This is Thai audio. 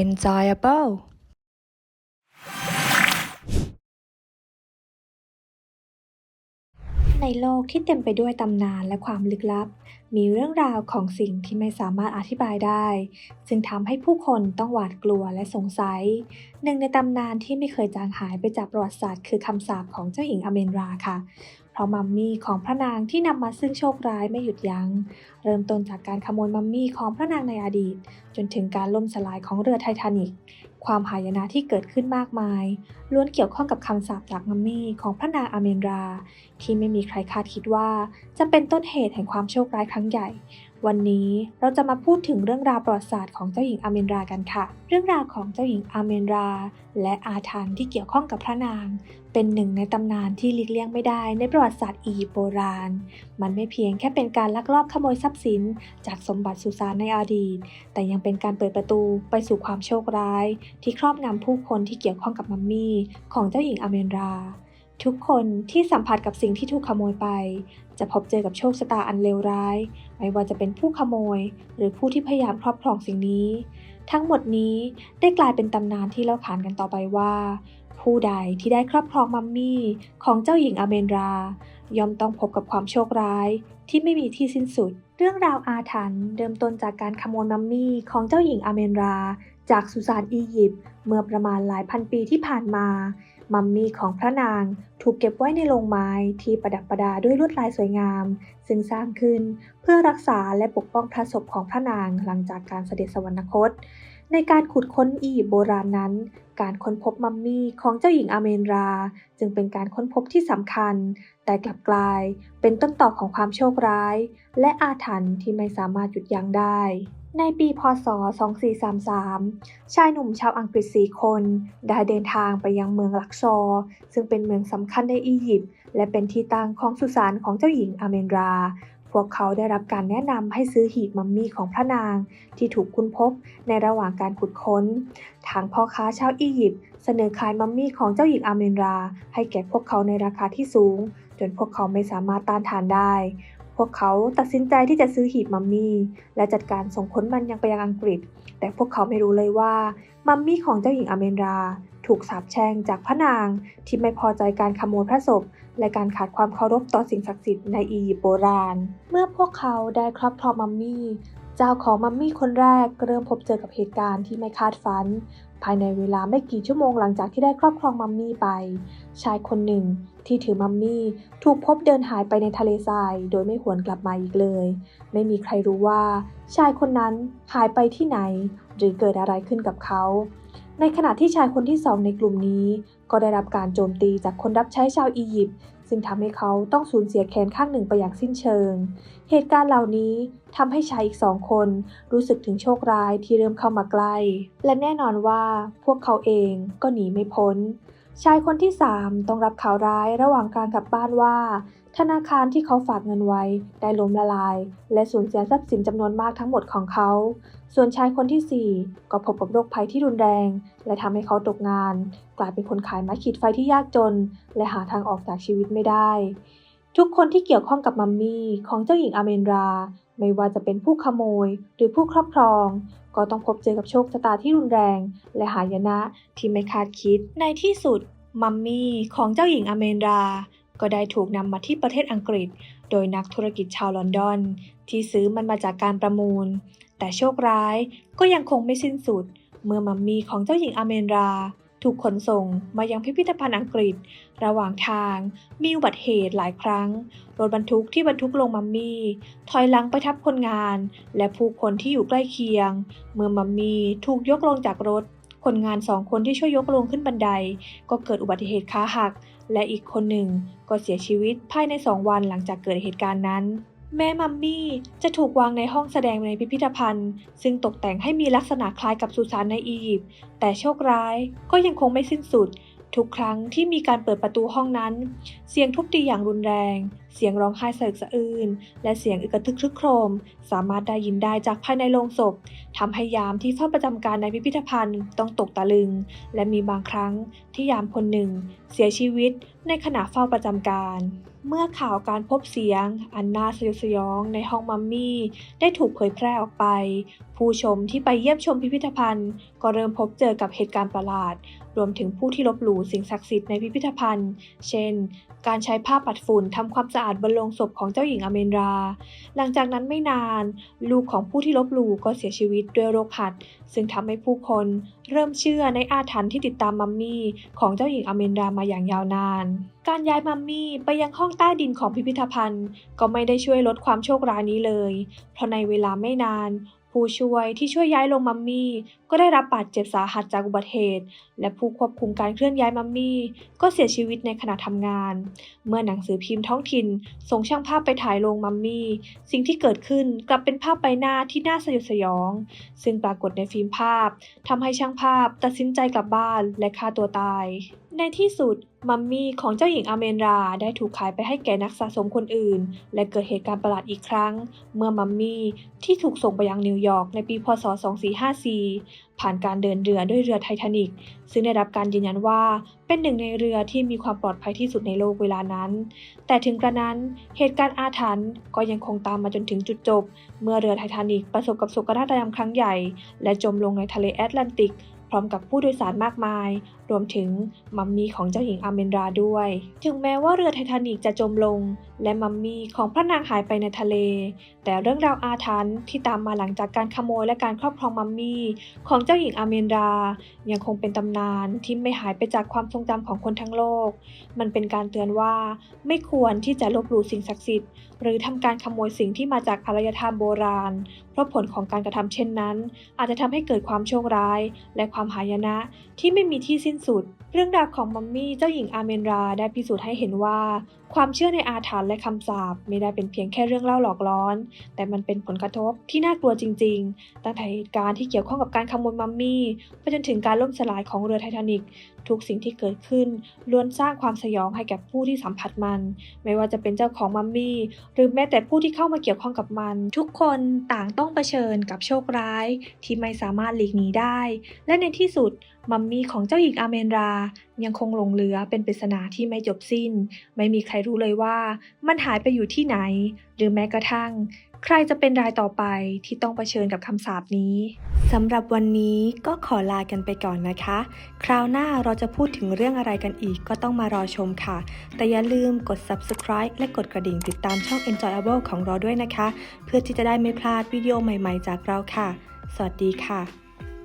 enjoyable ในโลกที่เต็มไปด้วยตำนานและความลึกลับ มีเรื่องราวของสิ่งที่ไม่สามารถอธิบายได้ จึงทำให้ผู้คนต้องหวาดกลัวและสงสัย หนึ่งในตำนานที่ไม่เคยจางหายไปจากประวัติศาสตร์คือคำสาปของเจ้าหญิงอเมนราค่ะ เพราะมัมมี่ของพระนางที่นำมาซึ่งโชคร้ายไม่หยุดยัง้ง เริ่มต้นจากการขโมยมัมมี่ของพระนางในอดีต จนถึงการล่มสลายของเรือไททานิกความหายนะที่เกิดขึ้นมากมาย ล้วนเกี่ยวข้องกับคำสาปจากมัมมี่ของพระนางอาเมนรา ที่ไม่มีใครคาดคิดว่าจะเป็นต้นเหตุแห่งความโชคร้ายครั้งใหญ่ วันนี้เราจะมาพูดถึงเรื่องราวประวัติศาสตร์ของเจ้าหญิงอาเมนรากันค่ะ เรื่องราวของเจ้าหญิงอาเมนรา และอาถรรพ์ที่เกี่ยวข้องกับพระนาง เป็นหนึ่งในตำนานที่หลีกเลี่ยงไม่ได้ในประวัติศาสตร์อียิปต์โบราณ มันไม่เพียงแค่เป็นการลักลอบขโมยทรัพย์สิน จากสมบัติสุสานในอดีต แต่ยังเป็นการเปิดประตูไปสู่ความโชคร้าย ที่ครอบงำผู้คนที่เกี่ยวข้องกับมัมมี่ ของเจ้าหญิงอาเมนรา ทุกคนที่สัมผัสกับสิ่งที่ถูกขโมยไป จะพบเจอกับโชคชะตาอันเลวร้าย ไม่ว่าจะเป็นผู้ขโมย หรือผู้ที่พยายามครอบครองสิ่งนี้ ทั้งหมดนี้ได้กลายเป็นตำนานที่เล่าขานกันต่อไปว่า ผู้ใดที่ได้ครอบครองมัมมี่ของเจ้าหญิงอเมนรา ย่อมต้องพบกับความโชคร้ายที่ไม่มีที่สิ้นสุด เรื่องราวอาถรรพ์เริ่มต้นจากการขโมยมัมมี่ของเจ้าหญิงอเมนรา จากสุสานอียิปต์เมื่อประมาณหลายพันปีที่ผ่านมา มัมมี่ของพระนางถูกเก็บไว้ในโรงไม้ที่ประดับประดาด้วยลวดลายสวยงาม ซึ่งสร้างขึ้นเพื่อรักษาและปกป้องพระศพของพระนางหลังจากการเสด็จสวรรคต ในการขุดค้นอียิปต์โบราณนั้น การค้นพบมัมมี่ของเจ้าหญิงอาเมนรา จึงเป็นการค้นพบที่สำคัญ แต่กลับกลายเป็นต้นต่อของความโชคร้าย และอาถรรพ์ที่ไม่สามารถหยุดยั้งได้ ในปีพศ 2433 ชายหนุ่มชาวอังกฤษ4คน ได้เดินทางไปยังเมืองลักซอร์ซึ่งเป็นเมืองสำคัญในอียิปต์และเป็นที่ตั้งของสุสานของเจ้าหญิงอาเมนรา พวกเขาได้รับการแนะนำให้ซื้อหีบมัมมี่ของพระนาง ที่ถูกค้นพบในระหว่างการขุดค้น ทางพ่อค้าชาวอียิปต์เสนอขายมัมมี่ของเจ้าหญิงอาเมนรา ให้แก่พวกเขาในราคาที่สูง จนพวกเขาไม่สามารถต้านทานได้ วกเขาตัดสินใจที่จะซื้อหีบมัมมี่และจัดการส่งขนมันยังไปยังอังกฤษ แต่พวกเขาไม่รู้เลยว่ามัมมี่ของเจ้าหญิงอเมนรา ถูกสาปแช่งจากพระนางที่ไม่พอใจการขโมยพระศพ และการขาดความเคารพต่อสิ่งศักดิ์สิทธิ์ในอียิปต์โบราณ เมื่อพวกเขาได้ครอบครองมัมมี่ เจ้าของมัมมี่คนแรกเริ่มพบเจอกับเหตุการณ์ที่ไม่คาดฝัน ภายในเวลาไม่กี่ชั่วโมงหลังจากที่ได้ครอบครองมัมมี่ไป ชายคนหนึ่งที่ถือมัมมี่ถูกพบเดินหายไปในทะเลทราย โดยไม่หวนกลับมาอีกเลย ไม่มีใครรู้ว่า ชายคนนั้นหายไปที่ไหน หรือเกิดอะไรขึ้นกับเขา ในขณะที่ชายคนที่สองในกลุ่มนี้ ก็ได้รับการโจมตีจากคนรับใช้ชาวอียิปต์ ซึ่งทำให้เขาต้องสูญเสียแขนข้างหนึ่งไปอย่างสิ้นเชิง เหตุการณ์เหล่านี้ทำให้ชายอีกสองคนรู้สึกถึงโชคร้ายที่เริ่มเข้ามาใกล้ และแน่นอนว่าพวกเขาเองก็หนีไม่พ้น ชายคนที่ 3 ต้องรับข่าวร้ายระหว่างการกลับบ้านว่า ธนาคารที่เขาฝากเงินไว้ได้ล้มละลาย และสูญเสียทรัพย์สินจำนวนมากทั้งหมดของเขา ส่วนชายคนทีสี่ 4 ก็พบกับโรคภัยที่รุนแรง และทำให้เขาตกงาน กลายเป็นคนขายไม้ขีดไฟที่ยากจน และหาทางออกจากชีวิตไม่ได้ ทุกคนที่เกี่ยวข้องกับมัมมี่ของเจ้าหญิงอาเมนรา ไม่ว่าจะเป็นผู้ขโมยหรือผู้ครอบครอง ก็ต้องพบเจอกับโชคชะตาที่รุนแรง และหายนะที่ไม่คาดคิดในที่สุดมัมมี่ของเจ้าหญิงอเมนรา ก็ได้ถูกนำมาที่ประเทศอังกฤษ โดยนักธุรกิจชาวลอนดอน ที่ซื้อมันมาจากการประมูล แต่โชคร้ายก็ยังคงไม่สิ้นสุด เมื่อมัมมี่ของเจ้าหญิงอเมนรา ถูกขนส่งมายังพิพิธภัณฑ์อังกฤษ ระหว่างทางมีอุบัติเหตุหลายครั้ง รถบรรทุกที่บรรทุกลงมัมมี่ ถอยหลังไปทับคนงาน และผู้คนที่อยู่ใกล้เคียง เมื่อมัมมี่ถูกยกลงจากรถคนงานสองคนที่ช่วยยกลงขึ้นบันได ก็เกิดอุบัติเหตุขาหัก และอีกคนหนึ่งก็เสียชีวิตภายในสองวันหลังจากเกิดเหตุการณ์นั้น แม้มัมมี่จะถูกวางในห้องแสดงในพิพิธภัณฑ์ ซึ่งตกแต่งให้มีลักษณะคล้ายกับสุสานในอียิปต์แต่โชคร้ายก็ยังคงไม่สิ้นสุด ทุกครั้งที่มีการเปิดประตูห้องนั้น เสียงทุบตีอย่างรุนแรง เสียงร้องไห้สะอึกสะอื้นและเสียงอึกทึกครึกโครม สามารถได้ยินได้จากภายในโรงศพทำให้ยามที่เฝ้าประจำการในพิพิธภัณฑ์ต้องตกตะลึง และมีบางครั้งที่ยามคนหนึ่ง เสียชีวิตในขณะเฝ้าประจำการเมื่อข่าวการพบเสียง อันน่าสยดสยองในห้องมัมมี่ ได้ถูกเผยแพร่ออกไป ผู้ชมที่ไปเยี่ยมชมพิพิธภัณฑ์ ก็เริ่มพบเจอกับเหตุการณ์ประหลาด รวมถึงผู้ที่ลบหลู่สิ่งศักดิ์สิทธิ์ในพิพิธภัณฑ์ เช่น การใช้ผ้าปัดฝุ่นทำความสะาดบนโลงศพของเจ้าหญิงอเมนรา หลังจากนั้นไม่นาน ลูกของผู้ที่ลบหลู่ก็เสียชีวิตด้วยโรคหัด ซึ่งทำให้ผู้คนเริ่มเชื่อในอาถรรพ์ที่ติดตามมัมมี่ของเจ้าหญิงอเมนรามาอย่างยาวนาน การย้ายมัมมี่ไปยังห้องใต้ดินของพิพิธภัณฑ์ ก็ไม่ได้ช่วยลดความโชคร้ายนี้เลย เพราะในเวลาไม่นาน ผู้ช่วยที่ช่วยย้ายลงมัมมี่ก็ได้รับบาดเจ็บสาหัสจากอุบัติเหตุ และผู้ควบคุมการเคลื่อนย้ายมัมมี่ก็เสียชีวิตในขณะทำงาน เมื่อหนังสือพิมพ์ท้องถิ่นส่งช่างภาพไปถ่ายลงมัมมี่สิ่งที่เกิดขึ้นกลับเป็นภาพใบหน้าที่น่าสยดสยอง ซึ่งปรากฏในฟิล์มภาพทำให้ช่างภาพตัดสินใจกลับบ้านและฆ่าตัวตาย ในที่สุด มัมมี่ของเจ้าหญิงอเมนราได้ถูกขายไปให้แก่นักสะสมคนอื่น และเกิดเหตุการณ์ประหลาดอีกครั้ง เมื่อมัมมี่ที่ถูกส่งไปยังนิวยอร์กในปีพศ 2454 ผ่านการเดินเรือด้วยเรือไททานิกซึ่งได้รับการยืนยันว่าเป็นหนึ่งในเรือที่มีความปลอดภัยที่สุดในโลกเวลานั้น แต่ถึงกระนั้นเหตุการณ์อาถรรพ์ก็ยังคงตามมาจนถึงจุดจบ เมื่อเรือไททานิกประสบกับโศกนาฏกรรมครั้งใหญ่ และจมลงในทะเลแอตแลนติก ร้อมกับผู้โดยสารมากมาย รวมถึงมัมมี่ของเจ้าหญิงอาเมนราด้วย ถึงแม้ว่าเรือไททานิกจะจมลง และมัมมี่ของพระนางหายไปในทะเล แต่เรื่องราวอาถรรพ์ที่ตามมาหลังจากการขโมยและการครอบครองมัมมี่ของเจ้าหญิงอาเมนรา ยังคงเป็นตำนานที่ไม่หายไปจากความทรงจำของคนทั้งโลก มันเป็นการเตือนว่าไม่ควรที่จะลบหลู่สิ่งศักดิ์สิทธิ์หรือทำการขโมยสิ่งที่มาจากอารยธรรมโบราณ เพราะผลของการกระทำเช่นนั้น อาจจะทำให้เกิดความโชคร้าย และความความหายนะที่ไม่มีที่สิ้นสุด เรื่องราวของมัมมี่เจ้าหญิงอาเมนราได้พิสูจน์ให้เห็นว่า ความเชื่อในอาถรรพ์และคำสาปไม่ได้เป็นเพียงแค่เรื่องเล่าหลอกล้อน แต่มันเป็นผลกระทบที่น่ากลัวจริง ๆ ตั้งแต่เหตุการณ์ที่เกี่ยวข้องกับการขโมยมัมมี่ไปจนถึงการล่มสลายของเรือไททานิกทุกสิ่งที่เกิดขึ้นล้วนสร้างความสยองให้แก่ผู้ที่สัมผัสมัน ไม่ว่าจะเป็นเจ้าของมัมมี่ หรือแม้แต่ผู้ที่เข้ามาเกี่ยวข้องกับมัน ทุกคนต่างต้องเผชิญกับโชคร้าย ที่ไม่สามารถหลีกหนีได้ และในที่สุดมัมมี่ของเจ้าหญิงอาเมนรายังคงหลงเหลือเป็นปริศนาที่ไม่จบสิ้น ไม่มีใครรู้เลยว่ามันหายไปอยู่ที่ไหน หรือแม้กระทั่ง ใครจะเป็นรายต่อไปที่ต้องเผชิญกับคำสาปนี้สำหรับวันนี้ก็ขอลากันไปก่อนนะคะ คราวหน้าเราจะพูดถึงเรื่องอะไรกันอีกก็ต้องมารอชมค่ะ แต่อย่าลืมกด subscribe และกดกระดิ่งติดตามช่อง Enjoyable ของเราด้วยนะคะ เพื่อที่จะได้ไม่พลาดวิดีโอใหม่ๆจากเราค่ะ สวัสดีค่ะ